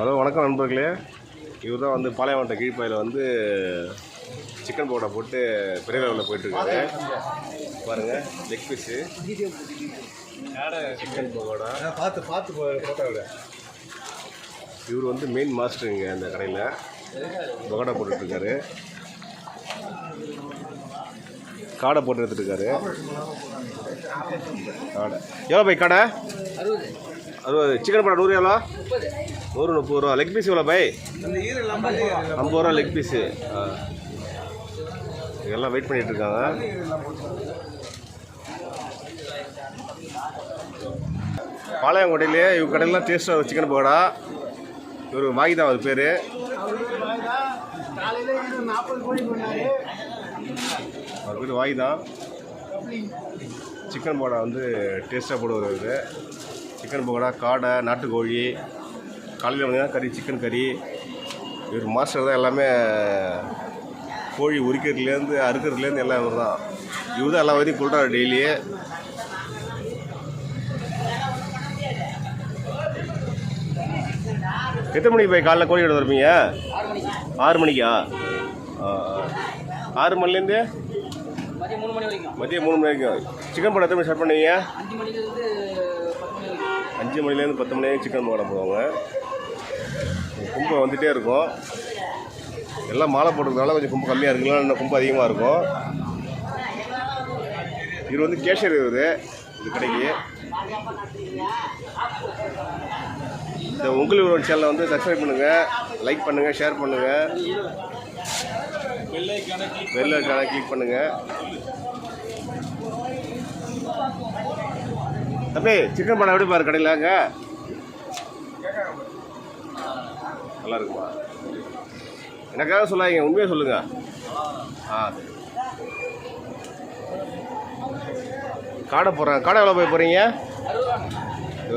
Hello வணக்கம் நண்பர்களே. இவர் தான் வந்து பாளையமாவட்ட கீழ்ப்பாயில் வந்து சிக்கன் பவுடா போட்டு பெரிய லெவலில் போயிட்டுருக்காரு. பாருங்கள் லெக் பீஸு சிக்கன் பகோடா பார்த்து பார்த்து போட்டோட இவர் வந்து மெயின் மாஸ்டருங்க அந்த கடையில். பகோடா போட்டுட்ருக்காரு. காடை போட்டு எடுத்துட்டுருக்காரு காடை. எவ்வளோ பை கடை? அறுபது. சிக்கன் பக்கோடா நூறு எவ்வளோ ஒரு முப்பது ரூபா லெக் பீஸ் எவ்வளோ பை ஐம்பது ரூபா லெக் பீஸு எல்லாம் வெயிட் பண்ணிட்டு இருக்காங்க. பாளையங்கோட்டையிலே இவங்க கடையிலாம் டேஸ்ட்டாக சிக்கன் பக்கோடா இவர் வாகிதா அவர் பேர். அவர் பேர் வாகிதா சிக்கன் பக்கோடா வந்து டேஸ்ட்டாக போடுவார் அவர் சிக்கன் பக்கோடா காடை நாட்டுக்கோழி. காலையில் வந்தீங்கன்னா கறி சிக்கன் கறி இவர் மாஸ்டர் தான் எல்லாமே கோழி உரிக்கிறதுலேருந்து அறுக்கிறதுலேருந்து எல்லாம் இவர் தான். இவர் தான் எல்லா வரையும் கொள்றாரு டெய்லி எத்தனை மணிக்கு போய் காலைல கோழி எடுத்து வருவீங்க? ஆறு மணிக்கா. ஆறு மணிலேருந்து மதியம் மூணு மணி வரைக்கும். மதியம் மூணு மணி வரைக்கும். சிக்கன் படம் எத்தனை மணி ஸ்டார்ட் பண்ணுவீங்க? அஞ்சு மணிலேருந்து பத்து மணி வரைக்கும் சிக்கன் படம் போடுவாங்க. கும்பம் வந்துகிட்டே இருக்கும். எல்லாம் மாலை போட்டுருக்கனால கொஞ்சம் கும்பம் கம்மியாக இருக்குங்களா இன்னும் கும்பம் அதிகமாக இருக்கும். இவர் வந்து கேஷியர் இவர் இது கடைக்கு. இந்த உங்கள் ஒரு சேனலை வந்து சப்ஸ்கிரைப் பண்ணுங்கள் லைக் பண்ணுங்கள் ஷேர் பண்ணுங்கள் பெல் ஐக்கான கிளிக் பண்ணுங்கள் தம்பி சிக்கன் படம் எப்படி பாரு கடையில்? அங்கே. நல்லா இருக்குமா? எனக்காக சொல்லாதீங்க உண்மையை சொல்லுங்க. ஆ காடை போடுறாங்க. காடை எவ்வளோ போய் போகிறீங்க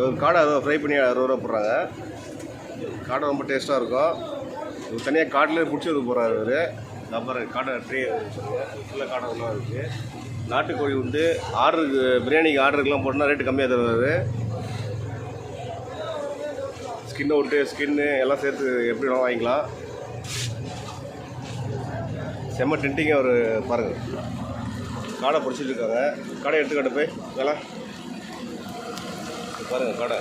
ஒரு காடை அறுபது ஃப்ரை பண்ணி அறுபது ரூபா போடுறாங்க. காடை ரொம்ப டேஸ்ட்டாக இருக்கும். இது தனியாக காட்டிலே பிடிச்சி வந்து போகிறாரு இவர். அப்புறம் காடை சொல்லுங்கள் ஃபுல்லாக காடை நல்லா இருக்குது நாட்டுக்கோழி உண்டு. ஆர்டருக்கு பிரியாணிக்கு ஆர்டருக்குலாம் போட்டோம்னா ரேட்டு கம்மியாக தருவார் ஸ்கின் அவுட்டு ஸ்கின்னு எல்லாம் சேர்த்து எப்படி வேணாலும் வாங்கிக்கலாம். செம்ம டென்ட்டிங்காக ஒரு பாருங்கள் காடை பிடிச்சிட்ருக்காங்க. கடை எடுத்துக்கிட்ட போய் வேலை பாருங்கள் கடை.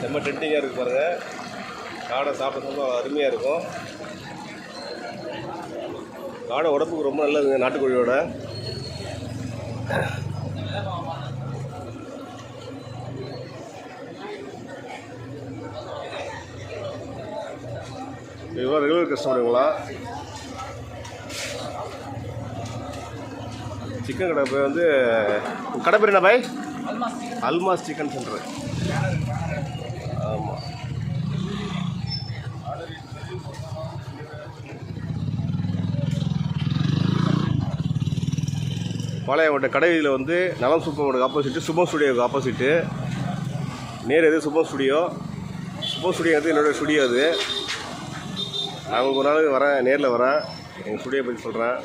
செம்ம டென்ட்டிங்காக இருக்குது பாருங்கள் காடை சாப்பிட ரொம்ப அருமையாக இருக்கும். காடை உடம்புக்கு ரொம்ப நல்லதுங்க நாட்டுக்கோழியோட. இவ்வளோ ரெகுலர் கஸ்டமருங்களா சிக்கன் கடை போய் வந்து கடை பேர் என்ன பாய்? Almas chicken centre. பாளையங்கோட்டை கடையில் வந்து நலம் சூப்பர் ஆப்போசிட்டு சுபம் ஸ்டுடியோவுக்கு ஆப்போசிட்டு நேர் எது? சுபம் ஸ்டுடியோ சுபம் ஸ்டுடியோ வந்து என்னோடய ஸ்டுடியோ அது. நான் உங்களுக்கு ஒரு நாள் வரேன் நேரில் வரேன். எங்கள் ஸ்டுடியோ பற்றி சொல்கிறேன்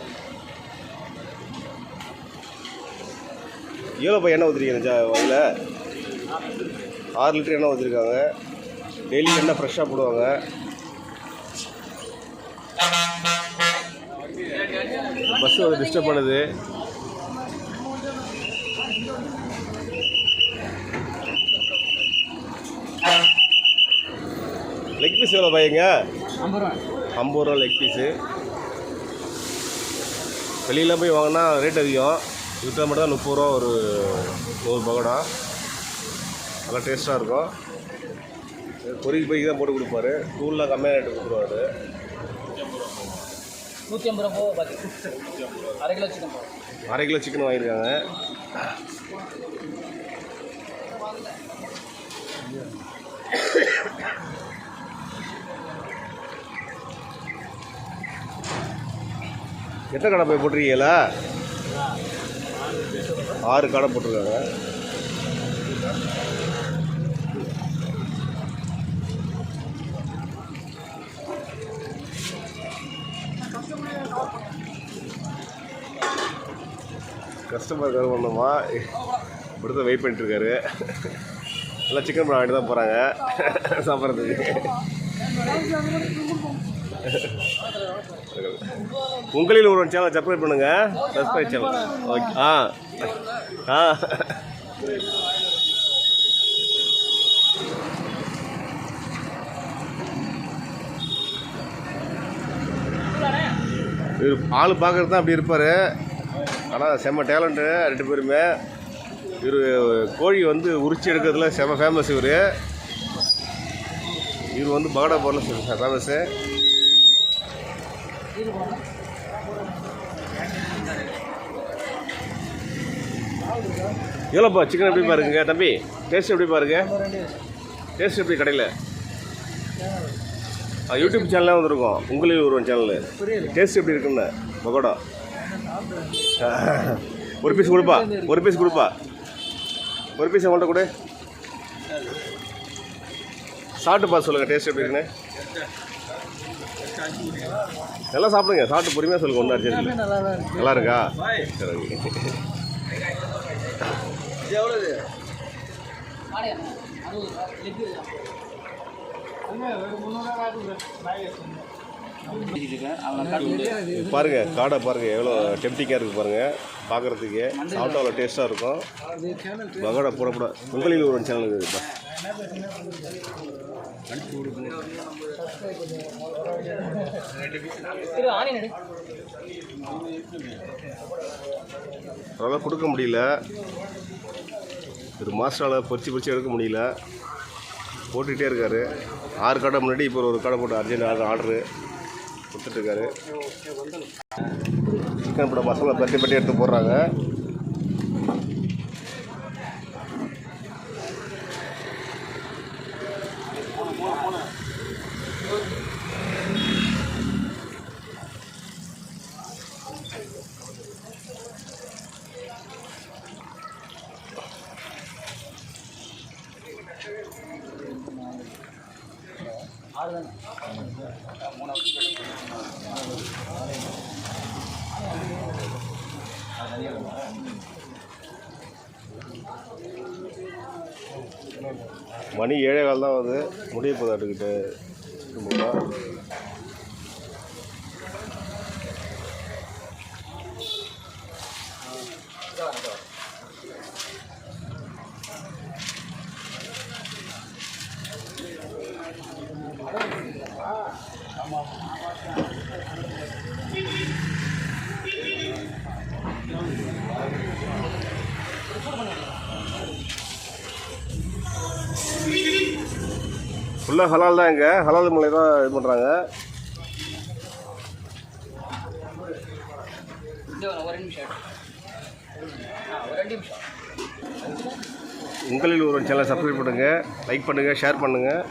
எவ்வளோ பை எண்ணெய் ஊற்றுறீங்க ஜா அதில் ஆறு லிட்டர் எண்ணெய் ஊற்றிருக்காங்க டெய்லி எண்ணெய் ஃப்ரெஷ்ஷாக போடுவாங்க. பஸ்ஸு வந்து டிஸ்டர்ப் பண்ணுது. லெக் பீஸ் எவ்வளோ பையங்க? ஐம்பது ரூபா. ஐம்பது ரூபா லெக் பீஸு வெளியில் போய் வாங்கினா ரேட் அதிகம். இவர்கிட்ட மட்டும் தான் முப்பது ரூபா ஒரு நூறு பகோடா. நல்லா டேஸ்ட்டாக இருக்கும். பொறிக்கு பைக்கு தான் போட்டு கொடுப்பாரு. தூள்லாம் கம்மியாக ரேட்டு கொடுத்துருவாரு. நூற்றி ஐம்பது ரூபா அரை கிலோ சிக்கன் அரை கிலோ சிக்கன் வாங்கியிருக்காங்க. எத்தனை கடை போய் போட்டிருக்கீங்களா? ஆறு கடை போட்டிருக்காங்க. கஸ்டமர் கவர் பண்ணோமா இப்படி வெயிட் பண்ணிட்டுருக்காரு. எல்லாம் சிக்கன் பண்ண வாங்கிட்டு தான் போகிறாங்க சாப்பிட்றதுக்கு. உங்களில் ஒரு சேனல் சப்ஸ்கிரைப் பண்ணுங்க. சப்ஸ்கிரைப் சேனல் ஓகே ஆ. ஆ. இவர் ஆள் பார்க்குறது தான் அப்படி இருப்பார். ஆனால் செம்ம டேலண்ட்டு ரெண்டு பேருமே. இவர் கோழி வந்து உரிச்சு எடுக்கிறதுல செம்ம ஃபேமஸ் இவர். இவர் வந்து பகடா போரில் ஃபேமஸ்ஸு எவ்வளோப்பா சிக்கன் எப்படி பாருங்க தம்பி? டேஸ்ட் எப்படி பாருங்க? டேஸ்ட் எப்படி கடையில்? யூடியூப் சேனலே வந்துருக்கோம். உங்களில் ஒரு சேனலு டேஸ்ட் எப்படி இருக்குன்னு பகோடா. ஒரு பீஸ் கொடுப்பா ஒரு பீஸ் கொடுப்பா. ஒரு பீஸ் அவங்கள்ட்ட கொடு. சாப்பிட்டு பார்த்து சொல்லுங்கள் டேஸ்ட் எப்படி இருக்குன்னு. நல்லா சாப்பிடுங்க. சாப்பிட்டு பொறுமையாக சொல்லுங்கள் ஒன்றும் அர்ஜென்ட் இல்லை நல்லா இருக்கு. நல்லா இருக்கா சரி எவ்வளவு பாருங்க காடை பாருங்க எவ்வளோ டெம்டிங்காக இருக்குது பாருங்க. பார்க்குறதுக்கு சாப்பிட்டா அவ்வளோ டேஸ்ட்டாக இருக்கும். பகோடா போட போட உங்களில் ஒரு சேனல் இருக்குதுப்பா அதெல்லாம் கொடுக்க முடியல. ஒரு மாஸ்டரால் பொறிச்சு பொறிச்சு எடுக்க முடியல. போட்டுக்கிட்டே இருக்காரு. ஆறு கடை முன்னாடி இப்போ ஒரு கடை போட்டு அர்ஜென்ட் ஆர்டர் ஆர்டரு கொடுத்துட்ருக்காரு சிக்கன் போட மசாலா பட்டி பட்டி எடுத்து போடுறாங்க. மணி ஏழே கால் தான் வந்து முடிய போதாட்டுக்கிட்ட ஃபுல்லாக ஹலால் தான் இங்கே. ஹலால் மலை தான் இது பண்ணுறாங்க உங்களில் ஒரு சேனலை சப்ஸ்கிரைப் பண்ணுங்கள் லைக் பண்ணுங்கள் ஷேர் பண்ணுங்கள்